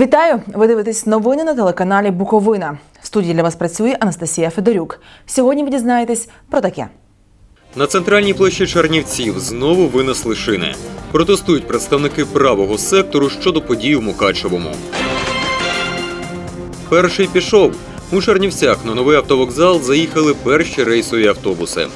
Вітаю! Ви дивитесь новини на телеканалі Буковина. В студії для вас працює Анастасія Федорюк. Сьогодні ви дізнаєтесь про таке. На центральній площі Чернівців знову винесли шини. Протестують представники правого сектору щодо подій у Мукачевому. Перший пішов. У Чернівцях на новий автовокзал заїхали перші рейсові автобуси.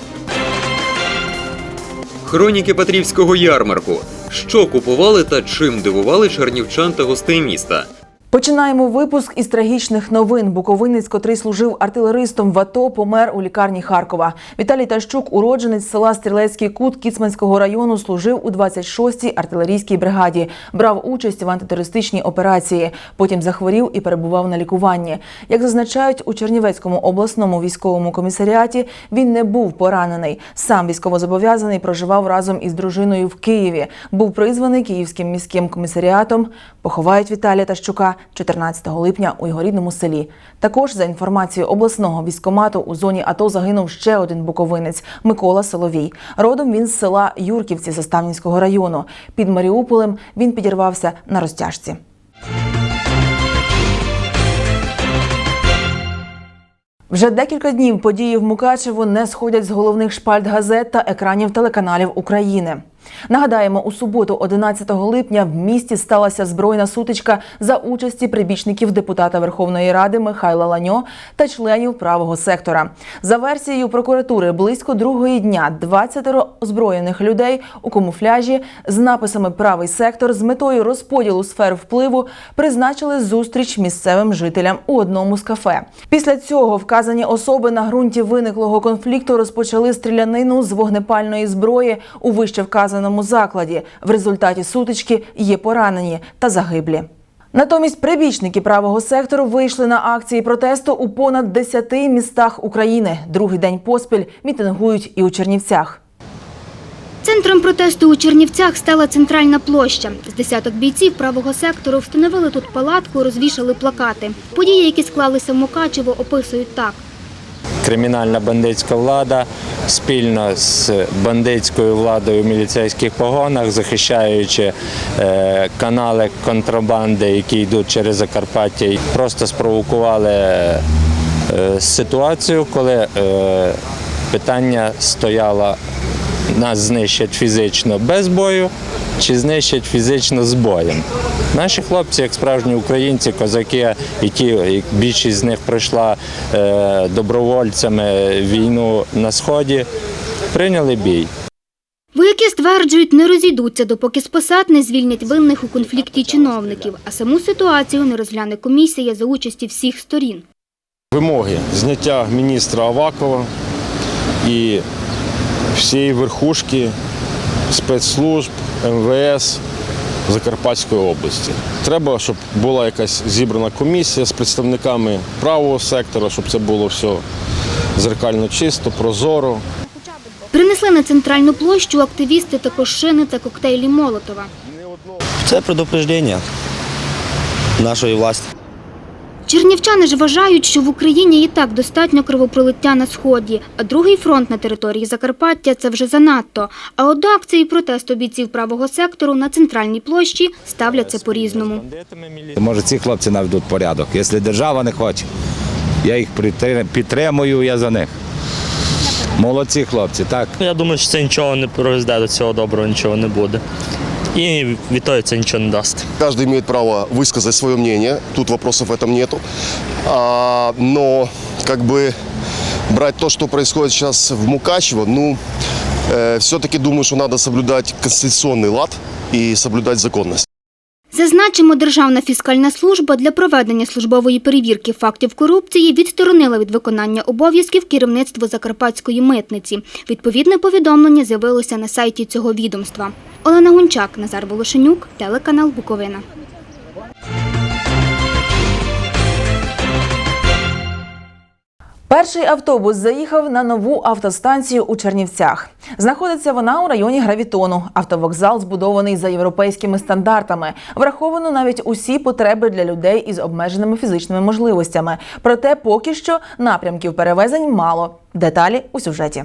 Хроніки Петрівського ярмарку. Що купували та чим дивували чернівчан та гостей міста. Починаємо випуск із трагічних новин. Буковинець, котрий служив артилеристом в АТО, помер у лікарні Харкова. Віталій Тащук, уродженець села Стрілецький кут Кіцманського району, служив у 26-й артилерійській бригаді. Брав участь в антитерористичній операції. Потім захворів і перебував на лікуванні. Як зазначають у Чернівецькому обласному військовому комісаріаті, він не був поранений. Сам військовозобов'язаний проживав разом із дружиною в Києві. Був призваний київським міським комісаріатом. Поховають Віталія Тащука 14 липня у його рідному селі. Також за інформацією обласного військомату у зоні АТО загинув ще один буковинець Микола Соловій. Родом він з села Юрківці Заставнівського району. Під Маріуполем він підірвався на розтяжці. Вже декілька днів події в Мукачево не сходять з головних шпальт газет та екранів телеканалів України. Нагадаємо, у суботу, 11 липня, в місті сталася збройна сутичка за участі прибічників депутата Верховної Ради Михайла Ланьо та членів правого сектора. За версією прокуратури, близько другої дня 20 озброєних людей у камуфляжі з написами Правий сектор з метою розподілу сфер впливу призначили зустріч місцевим жителям у одному з кафе. Після цього вказані особи на ґрунті виниклого конфлікту розпочали стрілянину з вогнепальної зброї у вище вказаному закладі. В результаті сутички є поранені та загиблі. Натомість прибічники правого сектору вийшли на акції протесту у понад 10 містах України. Другий день поспіль мітингують і у Чернівцях. Центром протесту у Чернівцях стала центральна площа. З десяток бійців правого сектору встановили тут палатку, розвішали плакати. Події, які склалися в Мукачево, описують так. Кримінальна бандитська влада спільно з бандитською владою в міліцейських погонах, захищаючи е, канали контрабанди, які йдуть через Закарпаття, просто спровокували е, ситуацію, коли е, питання стояло нас знищать фізично без бою чи знищать фізично з боєм. Наші хлопці, як справжні українці, козаки, які більшість з них пройшла е, добровольцями війну на сході, прийняли бій. Вояки стверджують, не розійдуться, допоки з посад не звільнять винних у конфлікті чиновників, а саму ситуацію не розгляне комісія за участі всіх сторін. Вимоги зняття міністра Авакова і всієї верхушки спецслужб, МВС Закарпатської області. Треба, щоб була якась зібрана комісія з представниками правого сектора, щоб це було все зеркально чисто, прозоро. Принесли на центральну площу активісти також шини та коктейлі Молотова. Це предупреждення нашої власті. Чернівчани ж вважають, що в Україні і так достатньо кровопролиття на сході, а другий фронт на території Закарпаття це вже занадто. А от до акції протесту бійців правого сектору на центральній площі ставляться по-різному. Може, ці хлопці наведуть порядок. Якщо держава не хоче, я їх підтримую, я за них. Молодці хлопці, так. Я думаю, що це нічого не приведе до цього доброго, нічого не буде І від того це нічого не дасть. Каждый имеет право высказать свое мнение, тут вопросов в этом нету. А, но как бы брать то, что происходит сейчас в Мукачево, ну, все-таки думаю, что надо соблюдать конституционный лад и соблюдать законность. Зазначимо, Державна фіскальна служба для проведення службової перевірки фактів корупції відсторонила від виконання обов'язків керівництво Закарпатської митниці. Відповідне повідомлення з'явилося на сайті цього відомства. Олена Гунчак, Назар Волошенюк, телеканал Буковина. Перший автобус заїхав на нову автостанцію у Чернівцях. Знаходиться вона у районі Гравітону. Автовокзал збудований за європейськими стандартами. Враховано навіть усі потреби для людей із обмеженими фізичними можливостями. Проте поки що напрямків перевезень мало. Деталі у сюжеті.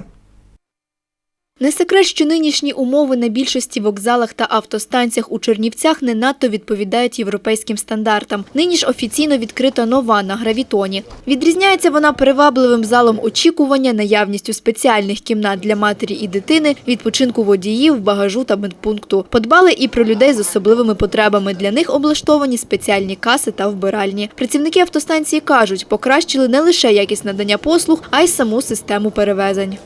Не секрет, що нинішні умови на більшості вокзалах та автостанціях у Чернівцях не надто відповідають європейським стандартам. Нині ж офіційно відкрита нова на гравітоні. Відрізняється вона привабливим залом очікування, наявністю спеціальних кімнат для матері і дитини, відпочинку водіїв, багажу та медпункту. Подбали і про людей з особливими потребами. Для них облаштовані спеціальні каси та вбиральні. Працівники автостанції кажуть, покращили не лише якість надання послуг, а й саму систему перевезень.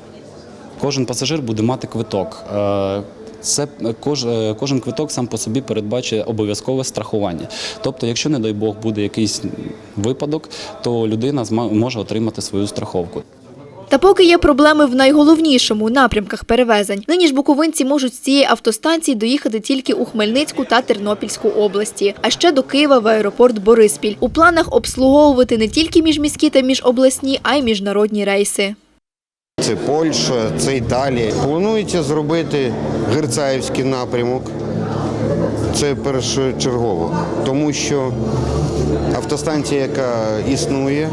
Кожен пасажир буде мати квиток. Е, Це кож, е, кожен квиток сам по собі передбачує обов'язкове страхування. Тобто, якщо, не дай Бог, буде якийсь випадок, то людина може отримати свою страховку. Та поки є проблеми в найголовнішому напрямках перевезень. Нині ж буковинці можуть з цієї автостанції доїхати тільки у Хмельницьку та Тернопільську області, а ще до Києва в аеропорт Бориспіль. У планах обслуговувати не тільки міжміські та міжобласні, а й міжнародні рейси. Це Польща, це Італія. Планується зробити Герцаївський напрямок. Це першочергово, тому що автостанція, яка існує,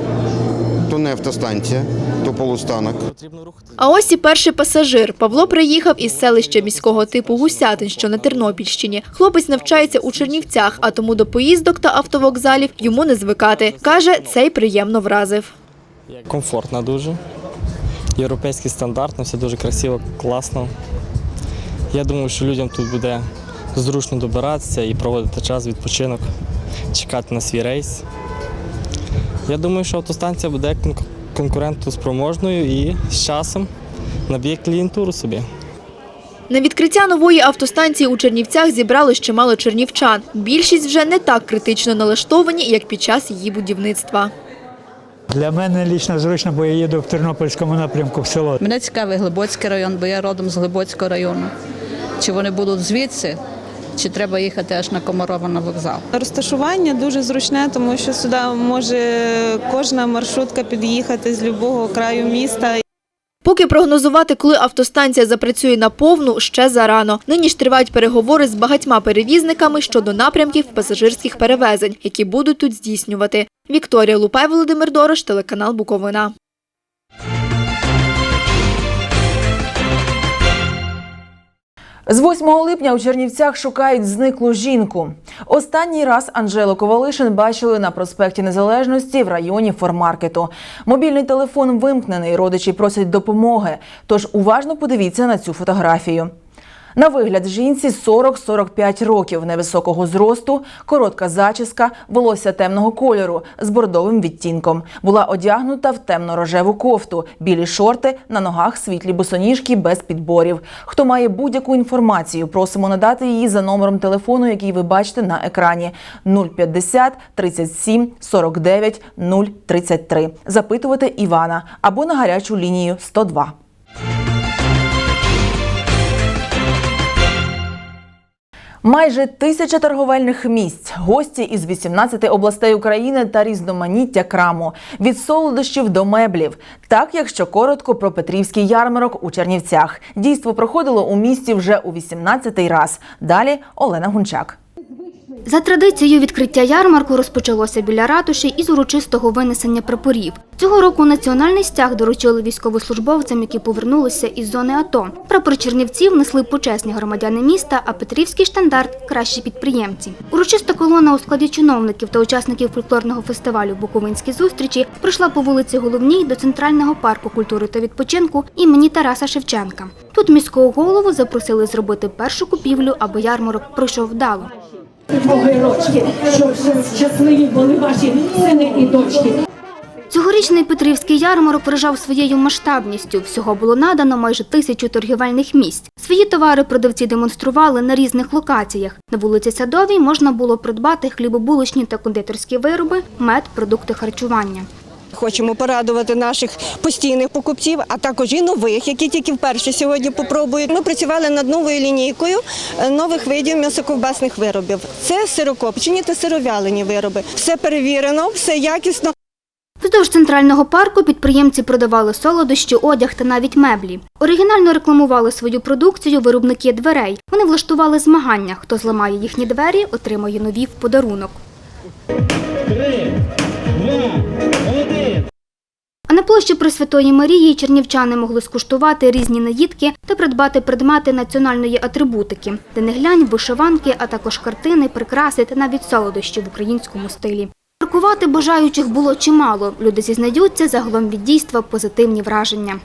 то не автостанція, то полустанок. А ось і перший пасажир. Павло приїхав із селища міського типу Гусятин, що на Тернопільщині. Хлопець навчається у Чернівцях, а тому до поїздок та автовокзалів йому не звикати. Каже, цей приємно вразив. Комфортно дуже. Європейський стандартно, все дуже красиво, класно. Я думаю, що людям тут буде зручно добиратися і проводити час, відпочинок, чекати на свій рейс. Я думаю, що автостанція буде кон- конкурентоспроможною і з часом наб'є клієнтуру собі. На відкриття нової автостанції у Чернівцях зібрали ще чернівчан. Більшість вже не так критично налаштовані, як під час її будівництва. Для мене лічно зручно, бо я їду в Тернопільському напрямку в село. Мене цікавий Глибоцький район, бо я родом з Глибоцького району. Чи вони будуть звідси, чи треба їхати аж на Комарова на вокзал? Розташування дуже зручне, тому що сюди може кожна маршрутка під'їхати з будь-якого краю міста. Поки прогнозувати, коли автостанція запрацює наповну, ще зарано. Нині ж тривають переговори з багатьма перевізниками щодо напрямків пасажирських перевезень, які будуть тут здійснювати. Вікторія Лупай, Володимир Дорош, телеканал Буковина. З 8 липня у Чернівцях шукають зниклу жінку. Останній раз Анжелу Ковалишин бачили на проспекті Незалежності в районі Формаркету. Мобільний телефон вимкнений, родичі просять допомоги. Тож уважно подивіться на цю фотографію. На вигляд жінці 40-45 років, невисокого зросту, коротка зачіска, волосся темного кольору з бордовим відтінком. Була одягнута в темно-рожеву кофту, білі шорти, на ногах світлі босоніжки без підборів. Хто має будь-яку інформацію, просимо надати її за номером телефону, який ви бачите на екрані 050 37 49 033. Запитувати Івана або на гарячу лінію 102. Майже тисяча торговельних місць, гості із 18 областей України та різноманіття краму від солодощів до меблів. Так, якщо коротко про Петрівський ярмарок у Чернівцях. Дійство проходило у місті вже у 18-й раз. Далі Олена Гунчак. За традицією відкриття ярмарку розпочалося біля ратуші із урочистого винесення прапорів. Цього року національний стяг доручили військовослужбовцям, які повернулися із зони АТО. Прапор Чернівців несли почесні громадяни міста, а Петрівський штандарт кращі підприємці. Урочиста колона у складі чиновників та учасників фольклорного фестивалю Буковинські зустрічі пройшла по вулиці Головній до центрального парку культури та відпочинку імені Тараса Шевченка. Тут міського голову запросили зробити першу купівлю, аби ярмарок пройшов вдало. Щоб щасливі були ваші сини і дочки. Цьогорічний Петрівський ярмарок вражав своєю масштабністю. Всього було надано майже тисячу торгівельних місць. Свої товари продавці демонстрували на різних локаціях. На вулиці Садовій можна було придбати хлібобулочні та кондитерські вироби, мед, продукти харчування. Хочемо порадувати наших постійних покупців, а також і нових, які тільки вперше сьогодні попробують. Ми працювали над новою лінійкою е, нових видів м'ясоковбасних виробів. Це сирокопчені та сировялені вироби. Все перевірено, все якісно. Вздовж центрального парку підприємці продавали солодощі, одяг та навіть меблі. Оригінально рекламували свою продукцію виробники дверей. Вони влаштували змагання. Хто зламає їхні двері, отримає нові в подарунок. А на площі Пресвятої Марії чернівчани могли скуштувати різні наїдки та придбати предмети національної атрибутики, де не глянь, вишиванки, а також картини, прикраси та навіть солодощі в українському стилі. Паркувати бажаючих було чимало. Люди зізнаються, загалом від дійства позитивні враження.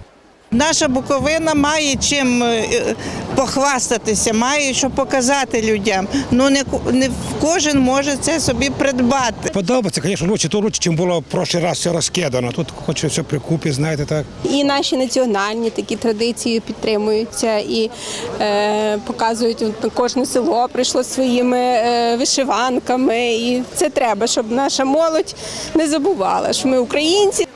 Наша Буковина має чим е, похвастатися, має що показати людям. Ну не, не кожен може це собі придбати. Подобається, звісно, лучше то лучше, чим було в прошлий раз все розкидано. Тут хоч все при купі, знаєте, так. І наші національні такі традиції підтримуються і е, показують от, кожне село прийшло своїми е, вишиванками. І це треба, щоб наша молодь не забувала, що ми українці.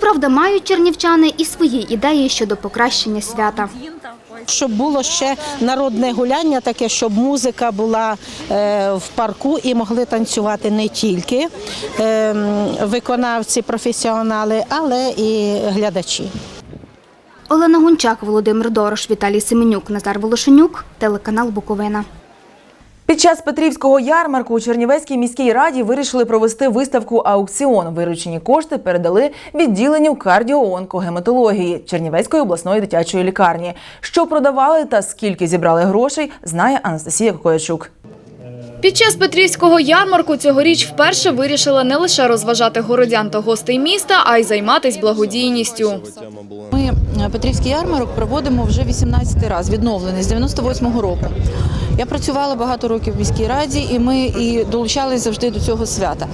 Щоправда, мають чернівчани і свої ідеї щодо покращення свята. Щоб було ще народне гуляння, таке, щоб музика була е, в парку і могли танцювати не тільки е, виконавці, професіонали, але і глядачі. Олена Гунчак, Володимир Дорош, Віталій Семенюк, Назар Волошенюк, телеканал Буковина. Під час Петрівського ярмарку у Чернівецькій міській раді вирішили провести виставку аукціон. Виручені кошти передали відділенню кардіоонкогематології Чернівецької обласної дитячої лікарні. Що продавали та скільки зібрали грошей, знає Анастасія Кокоячук. Під час Петрівського ярмарку цьогоріч вперше вирішили не лише розважати городян та гостей міста, а й займатись благодійністю. Ми Петрівський ярмарок проводимо вже 18 раз, відновлений з 98-го року. Я працювала багато років в міській раді, і ми і долучалися завжди до цього свята.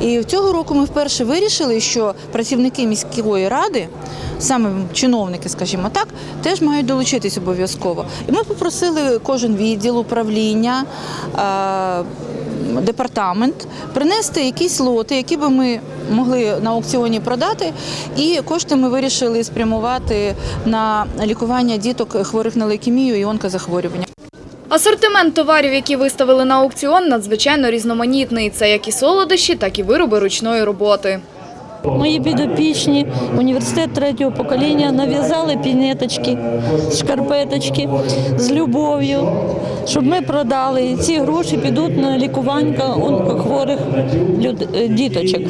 І цього року ми вперше вирішили, що працівники міської ради, саме чиновники, скажімо так, теж мають долучитись обов'язково. І ми попросили кожен відділ управління. Департамент принести якісь лоти, які би ми могли на аукціоні продати, і кошти ми вирішили спрямувати на лікування діток хворих на лейкемію і онкозахворювання. Асортимент товарів, які виставили на аукціон, надзвичайно різноманітний. Це як і солодощі, так і вироби ручної роботи. Мої підопічні, університет третього покоління нав'язали пінеточки, шкарпеточки з любов'ю, щоб ми продали. І ці гроші підуть на лікування онкохворих е, діточок.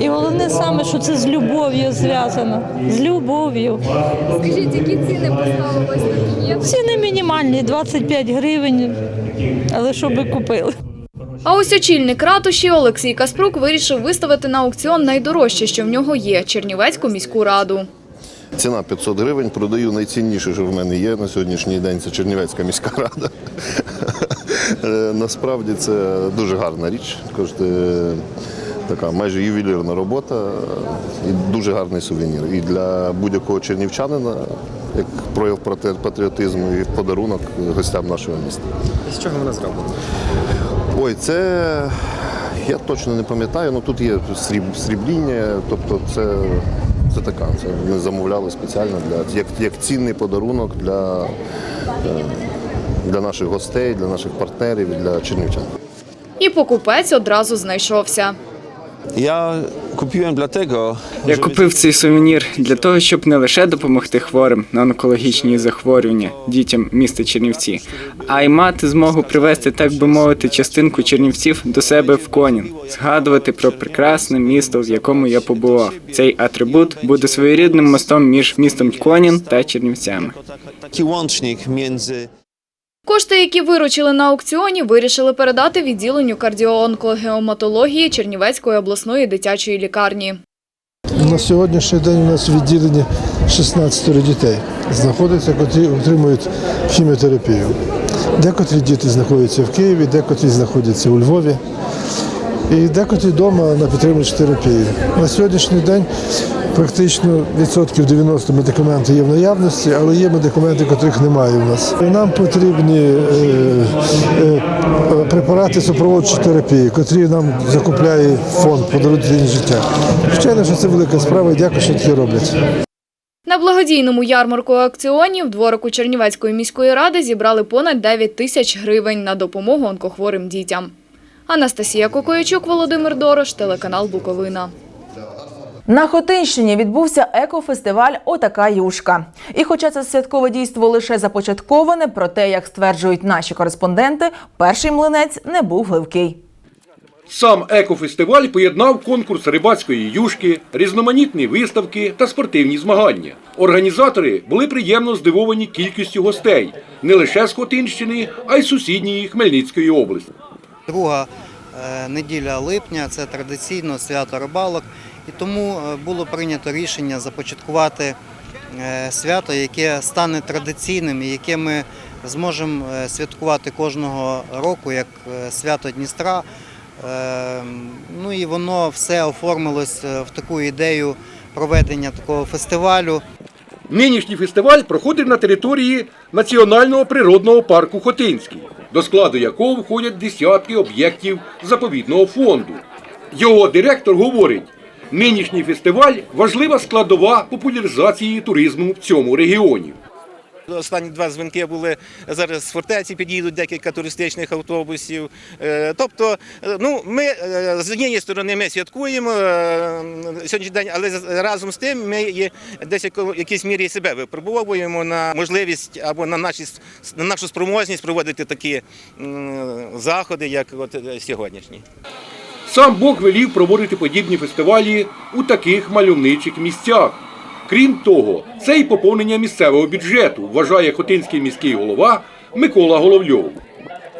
І головне саме, що це з любов'ю зв'язано. З любов'ю. Скажіть, які ціни пінєт? Ціни мінімальні 25 гривень, але щоб купили. А ось очільник ратуші Олексій Каспрук вирішив виставити на аукціон найдорожче, що в нього є Чернівецьку міську раду. Ціна 500 гривень. Продаю найцінніше, що в мене є на сьогоднішній день. Це Чернівецька міська рада. Е, Насправді це дуже гарна річ. Коштує така майже ювелірна робота і дуже гарний сувенір. І для будь-якого чернівчанина, як прояв патріотизму і подарунок гостям нашого міста. З чого вона зроблена? Ой, це я точно не пам'ятаю, але тут є сріб, срібління, тобто це, це така. Це ми замовляли спеціально для як, як цінний подарунок для, е, для наших гостей, для наших партнерів для чернівчан. І покупець одразу знайшовся. Ja kupiłem dlatego, Я купив цей сувенір для того, щоб не лише допомогти хворим на онкологічні захворювання дітям міста Чернівці, а й мати змогу привести, так би мовити, частинку чернівців до себе в Конін, згадувати про прекрасне місто, в якому я побував. Цей атрибут буде своєрідним мостом між містом Конін та Чернівцями. łącznik między Кошти, які виручили на аукціоні, вирішили передати відділенню кардіоонкогеоматології Чернівецької обласної дитячої лікарні. На сьогоднішній день у нас в відділенні 16 дітей знаходяться, котрі отримують хіміотерапію. Декотрі діти знаходяться в Києві, декотрі знаходяться у Львові. І декотрі вдома на підтримуючій терапії. На сьогоднішній день практично відсотків 90 медикаменти є в наявності, але є медикаменти, котрих немає у нас. Нам потрібні е, е, препарати супроводжуючої терапії, котрі нам закупляє фонд «Подаруйте життя. Звичайно, що це велика справа, і дякую, що таке роблять. На благодійному ярмарку аукціонів дворику Чернівецької міської ради зібрали понад 9 тисяч гривень на допомогу онкохворим дітям. Анастасія Кокоячук, Володимир Дорош, телеканал Буковина. На Хотинщині відбувся екофестиваль Отака юшка. І хоча це святкове дійство лише започатковане, проте, як стверджують наші кореспонденти, перший млинець не був гливкий. Сам екофестиваль поєднав конкурс рибацької юшки, різноманітні виставки та спортивні змагання. Організатори були приємно здивовані кількістю гостей не лише з Хотинщини, а й сусідньої Хмельницької області. Друга е, неділя липня це традиційно свято рибалок, і тому е, було прийнято рішення започаткувати е, свято, яке стане традиційним і яке ми зможемо е, святкувати кожного року як свято Дністра. Ну і воно все оформилось в таку ідею проведення такого фестивалю. Нинішній фестиваль проходив на території Національного природного парку Хотинський, до складу якого входять десятки об'єктів заповідного фонду. Його директор говорить, нинішній фестиваль важлива складова популяризації туризму в цьому регіоні. Останні два дзвінки були зараз з фортеці під'їдуть декілька туристичних автобусів. Е, Тобто, е, ну ми е, з однієї сторони ми святкуємо сьогоднішній день, але разом з тим ми є десь в якійсь мірі себе випробовуємо на можливість або на наші на нашу спроможність проводити такі заходи, як от сьогоднішні. Сам Бог велів проводити подібні фестивалі у таких мальовничих місцях. Крім того, це й поповнення місцевого бюджету, вважає Хотинський міський голова Микола Головльов.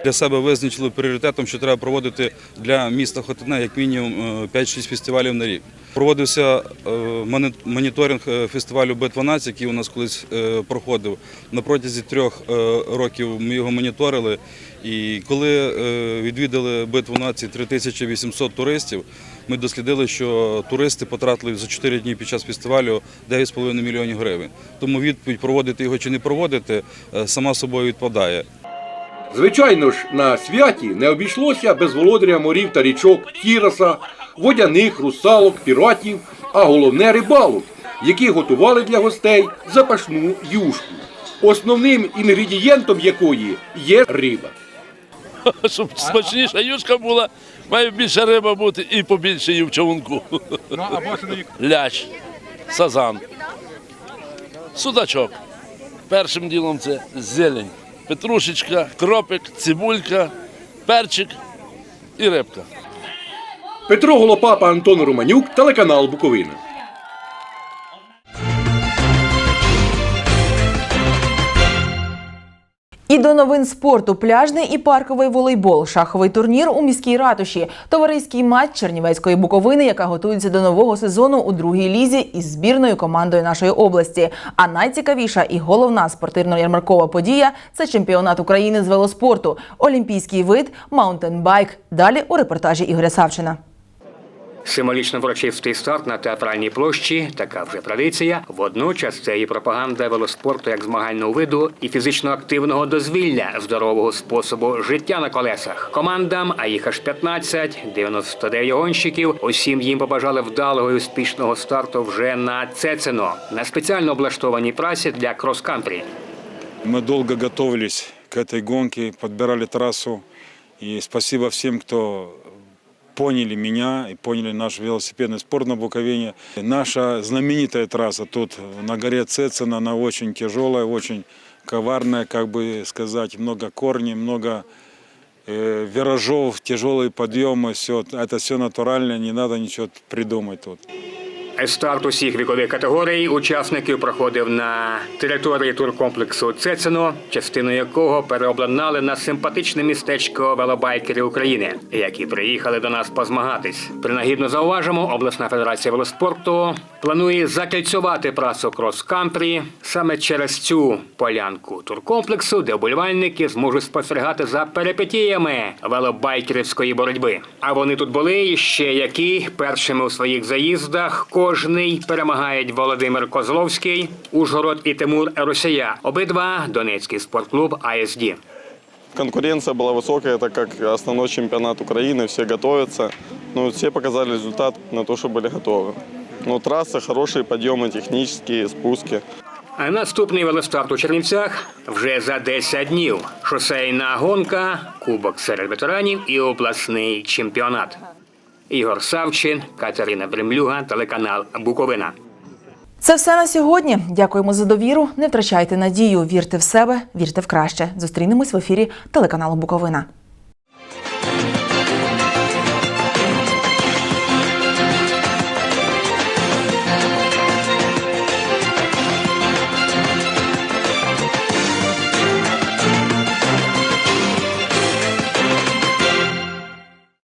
Для себе визначили пріоритетом, що треба проводити для міста Хотина як мінімум е, 5-6 фестивалів на рік. Проводився е, моніторинг е, фестивалю Б-12, який у нас колись е, проходив. На протязі трьох е, років ми його моніторили. І коли е, відвідали Б-12 3800 туристів, ми дослідили, що туристи потратили за 4 дні під час фестивалю 9,5 мільйонів гривень. Тому відповідь проводити його чи не проводити е, сама собою відпадає. Звичайно ж, на святі не обійшлося без володаря морів та річок Кіраса, водяних, русалок, піратів, а головне рибалок, які готували для гостей запашну юшку, основним інгредієнтом якої є риба. Щоб смачніша юшка була, має більше риба бути і побільше її в човунку. Лящ, сазан, судачок. Першим ділом це зелень, петрушечка, кропик, цибулька, перчик і рибка. Петро Голопапа, Антон Романюк, телеканал Буковина. І до новин спорту пляжний і парковий волейбол, шаховий турнір у міській ратуші, товариський матч Чернівецької буковини, яка готується до нового сезону у другій лізі із збірною командою нашої області. А найцікавіша і головна спортивно-ярмаркова подія це чемпіонат України з велоспорту, олімпійський вид, маунтенбайк. Далі у репортажі Ігоря Савчина. Символічно врочистий старт на театральній площі, така вже традиція. Водночас це і пропаганда велоспорту як змагального виду і фізично активного дозвілля, здорового способу життя на колесах. Командам, а їх аж 15, 99 гонщиків. Усім їм побажали вдалого і успішного старту вже на Цецено, на спеціально облаштованій трасі для крос-кантрі. Мы долго готовились к этой гонке, подбирали трассу. И спасибо всем, кто поняли меня и поняли наш велосипедный спорт на Буковине. Наша знаменитая трасса тут на горе Цецина, она очень тяжелая, очень коварная, как бы сказать, много корней, много э, виражов, тяжелые подъемы, все, это все натурально, не надо ничего придумать тут. Старт усіх вікових категорій учасників проходив на території туркомплексу Цецено, частину якого переобладнали на симпатичне містечко велобайкерів України, які приїхали до нас позмагатись. Принагідно зауважимо, обласна федерація велоспорту планує закільцювати прасу крос-кантрі саме через цю полянку туркомплексу, де вболівальники зможуть спостерігати за перипетіями велобайкерівської боротьби. А вони тут були ще які першими у своїх заїздах Кожний перемагають Володимир Козловський, Ужгород і Тимур Росія. Обидва Донецький спортклуб АСД. Конкуренция была высокая, так как основной чемпионат Украины, все готовятся. Ну, все показали результат на то, что были готовы. Но трасса, хорошие подъемы, технические, спуски. А наступний велостарт у Чернівцях вже за 10 днів. Шосейна гонка, кубок серед ветеранів і обласний чемпіонат. Ігор Савчин, Катерина Бремлюга, телеканал Буковина. Це все на сьогодні. Дякуємо за довіру. Не втрачайте надію. Вірте в себе, вірте в краще. Зустрінемось в ефірі телеканалу Буковина.